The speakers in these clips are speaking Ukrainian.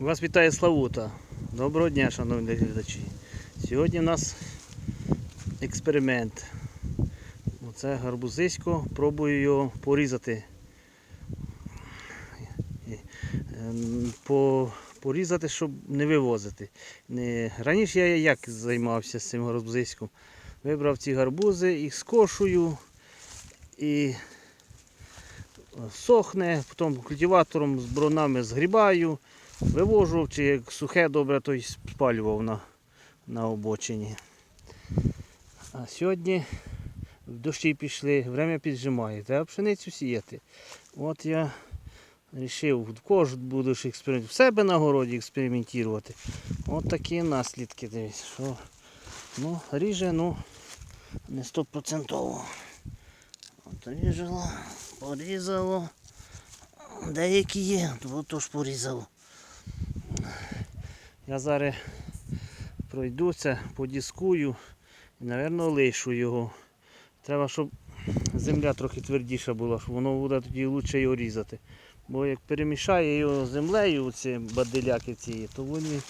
Вас вітає Славута. Доброго дня, шановні глядачі. Сьогодні у нас експеримент. Оце гарбузисько, пробую його порізати. По, порізати, щоб не вивозити. Раніше я як займався з цим гарбузиськом. Вибрав ці гарбузи, їх скошую і сохне, потім культиватором з бронами згрібаю, вивожу, чи як сухе добре, то й спалював на, на обочині. А сьогодні дощі пішли, время піджимає, треба пшеницю сіяти. От я вирішив, кож будеш експериментувати, в себе на городі експериментувати. От такі наслідки дивись, що ну, ріже, ну, не стопроцентово. От ріжало, порізало. Деякі є, то тож порізало. Я зараз пройдуся, подіскую і, мабуть, лишу його. Треба, щоб земля трохи твердіша була, щоб воно буде тоді краще його різати. Бо як перемішає його землею, ці бадиляки ці, то вони,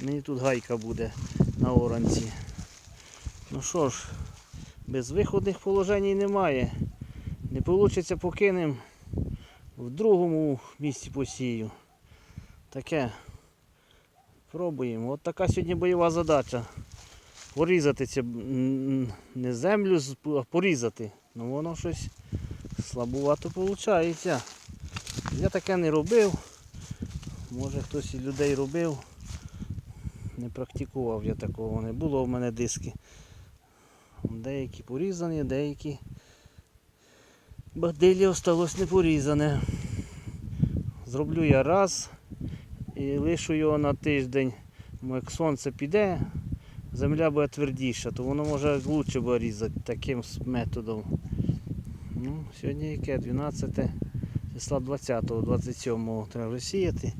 мені тут гайка буде на оранці. Ну що ж, без виходних положень немає. Не вийде покинем в другому місці посію. Таке. Пробуємо. От така сьогодні бойова задача. Порізати це не землю, а порізати. Ну воно щось слабувато виходить. Я таке не робив. Може хтось із людей робив. Не практикував я такого. Не було в мене диски. Деякі порізані, деякі бадилі осталось не порізане. Зроблю я раз і лишу його на тиждень. Як сонце піде, земля буде твердіша, то воно може краще буде різати таким методом. Ну, сьогодні яке? 12 числа 20-го, 27-го треба вже сіяти,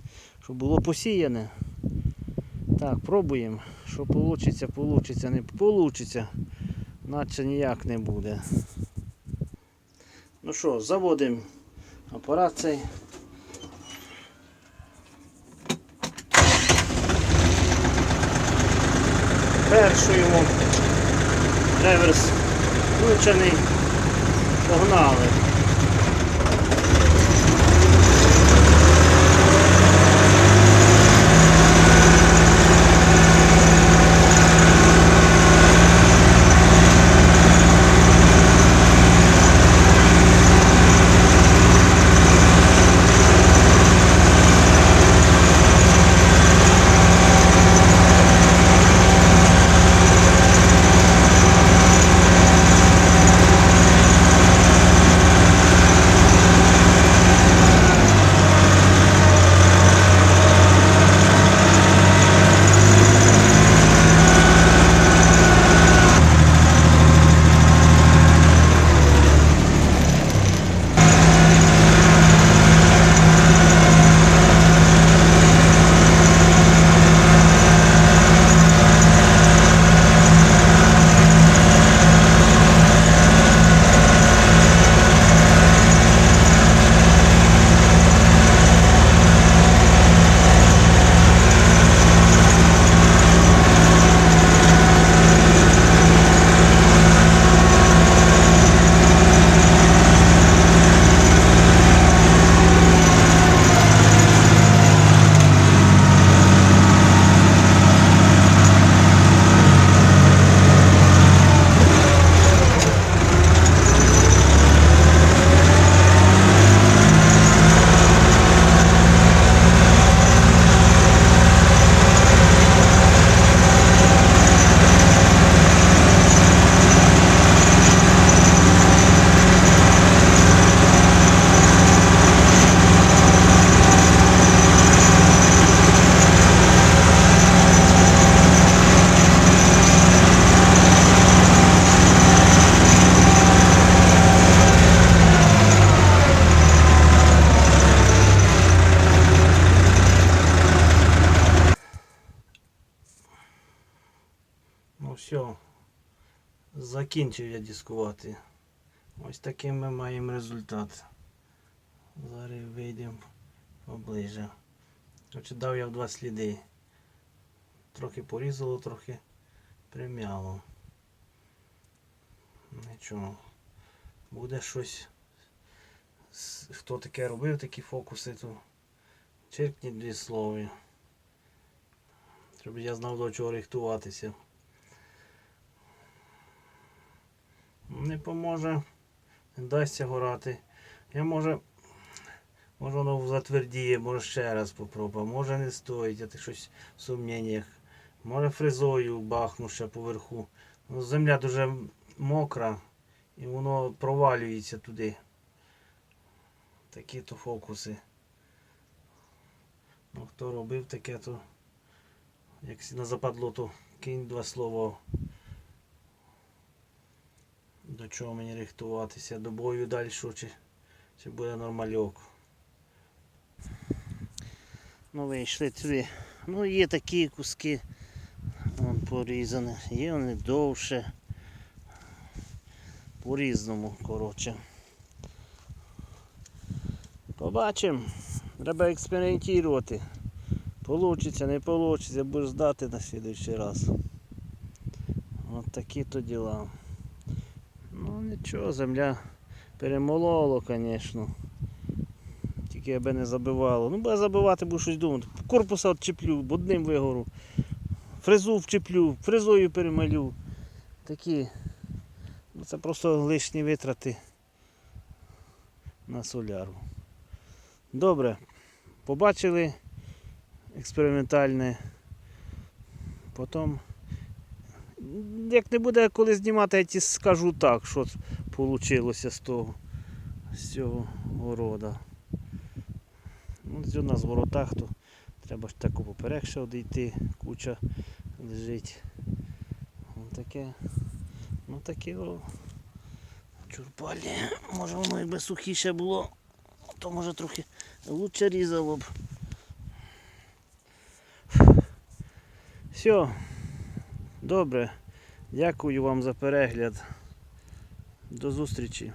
щоб було посіяне. Так, пробуємо. Що вийде, вийде, не вийде, наче ніяк не буде. Ну що, заводимо апарат цей. Першуємо. Реверс включений. Погнали. Закінчив я дискувати. Ось такий ми маємо результат. Зараз вийдемо поближе. Коротше, дав я в два сліди. Трохи порізало, трохи прим'яло. Нічого. Буде щось. Хто таке робив, такі фокуси, то черкніть дві слові. Щоб я знав до чого рихтуватися. Не поможе, не дасться горати. Я може, може воно затвердіє, може ще раз попробую, може не стоїть, я ти щось в сумніннях. Може фрезою бахну ще поверху. Ну, земля дуже мокра і воно провалюється туди. Такі то фокуси. Ну, хто робив таке, то як на западло, то кинь два слова. Чого мені рихтуватися? До бою далі чи, чи буде нормальок? Ну вийшли туди. Ну є такі куски. Вон порізані. Є вони довше. По-різному, коротше. Побачимо. Треба експериментувати. Получиться, не получиться, будеш здати на слідуючий раз. От такі то діла. Нічого, земля перемололо, звісно. Тільки аби не забивало. Ну, буде забивати, буду щось думати. Корпуса відчеплю, одним вигору. Фрезу вчеплю, фрезою перемалю. Такі. Ну, це просто лишні витрати на соляру. Добре. Побачили експериментальне. Потім, як не буде коли знімати, я ті скажу так, що вийшло з того, з цього города. Ну, з у нас в воротах, то треба ж таку поперек ще одійти, куча лежить. Ось таке. Ну таке о. Чурпалі. Може воно якби сухіше було, то може трохи лучше різало б. Все. Добре. Дякую вам за перегляд. До зустрічі.